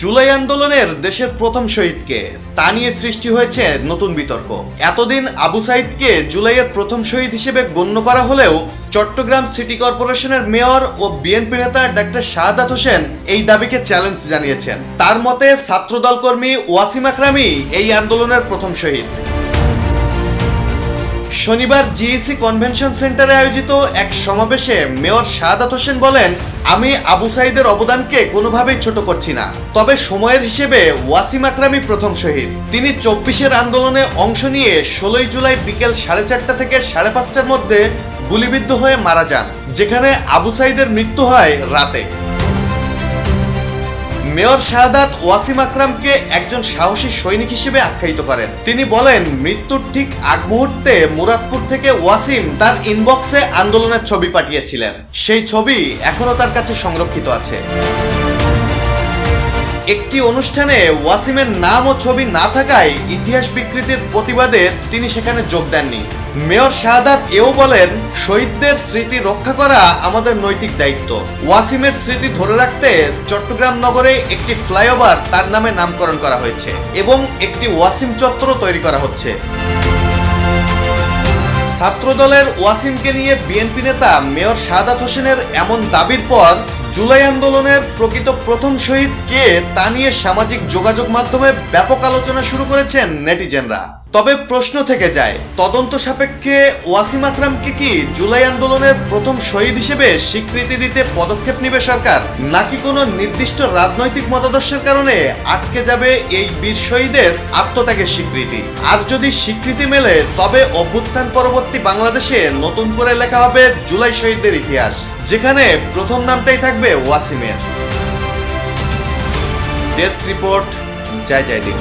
জুলাই আন্দোলনের দেশের প্রথম শহীদকে। তা নিয়ে সৃষ্টি হয়েছে নতুন বিতর্ক। এতদিন আবু সাইদকে জুলাইয়ের প্রথম শহীদ হিসেবে গণ্য করা হলেও চট্টগ্রাম সিটি কর্পোরেশনের মেয়র ও বিএনপি নেতা ডাক্তার শাহাদাত হোসেন এই দাবিকে চ্যালেঞ্জ জানিয়েছেন। তার মতে ছাত্রদল কর্মী ওয়াসিম আকরামি এই আন্দোলনের প্রথম শহীদ। শনিবার জিইসি কনভেনশন সেন্টারে আয়োজিত এক সমাবেশে মেয়র শাহাদাত হোসেন বলেন, আমি আবু সাইদের অবদানকে কোনোভাবেই ছোট করছি না। তবে সময়ের হিসেবে ওয়াসিম আকরামি প্রথম শহীদ। তিনি চব্বিশের আন্দোলনে অংশ নিয়ে ষোলোই জুলাই বিকেল সাড়ে চারটা থেকে সাড়ে পাঁচটার মধ্যে গুলিবিদ্ধ হয়ে মারা যান, যেখানে আবু সাইদের মৃত্যু হয় রাতে। মেয়র শাহাদাত ওয়াসিম আকরামকে একজন সাহসী সৈনিক হিসেবে আখ্যায়িত করেন। তিনি বলেন, মৃত্যুর ঠিক আগ মুহূর্তে মুরাদপুর থেকে ওয়াসিম তার ইনবক্সে আন্দোলনের ছবি পাঠিয়েছিলেন। সেই ছবি এখনও তার কাছে সংরক্ষিত আছে। একটি অনুষ্ঠানে ওয়াসিমের নাম ও ছবি না থাকায় ইতিহাস বিকৃতির প্রতিবাদে তিনি সেখানে যোগ দেননি। মেয়র শাহাদাত এও বলেন, শহীদদের স্মৃতি রক্ষা করা আমাদের নৈতিক দায়িত্ব। ওয়াসিমের স্মৃতি ধরে রাখতে চট্টগ্রাম নগরে একটি ফ্লাইওভার তার নামে নামকরণ করা হয়েছে এবং একটি ওয়াসিম চত্বর তৈরি করা হচ্ছে। ছাত্রদলের ওয়াসিমকে নিয়ে বিএনপি নেতা মেয়র সাদাত হোসেনের এমন দাবির পর জুলাই আন্দোলনের প্রকৃত প্রথম শহীদ কে তা নিয়ে সামাজিক যোগাযোগ মাধ্যমে ব্যাপক আলোচনা শুরু করেছেন নেটিজেনরা। তবে প্রশ্ন থেকে যায়, তদন্ত সাপেক্ষে ওয়াসিম আকরামকে কি জুলাই আন্দোলনের প্রথম শহীদ হিসেবে স্বীকৃতি দিতে পদক্ষেপ নেবে সরকার, নাকি কোনো নির্দিষ্ট রাজনৈতিক মতাদর্শের কারণে আটকে যাবে এই বীর শহীদের আত্মত্যাগের স্বীকৃতি? আর যদি স্বীকৃতি মেলে, তবে অভ্যুত্থান পরবর্তী বাংলাদেশে নতুন করে লেখা হবে জুলাই শহীদদের ইতিহাস, যেখানে প্রথম নামটাই থাকবে ওয়াসিমের। ডেস্ক রিপোর্ট, জয় জয় দিন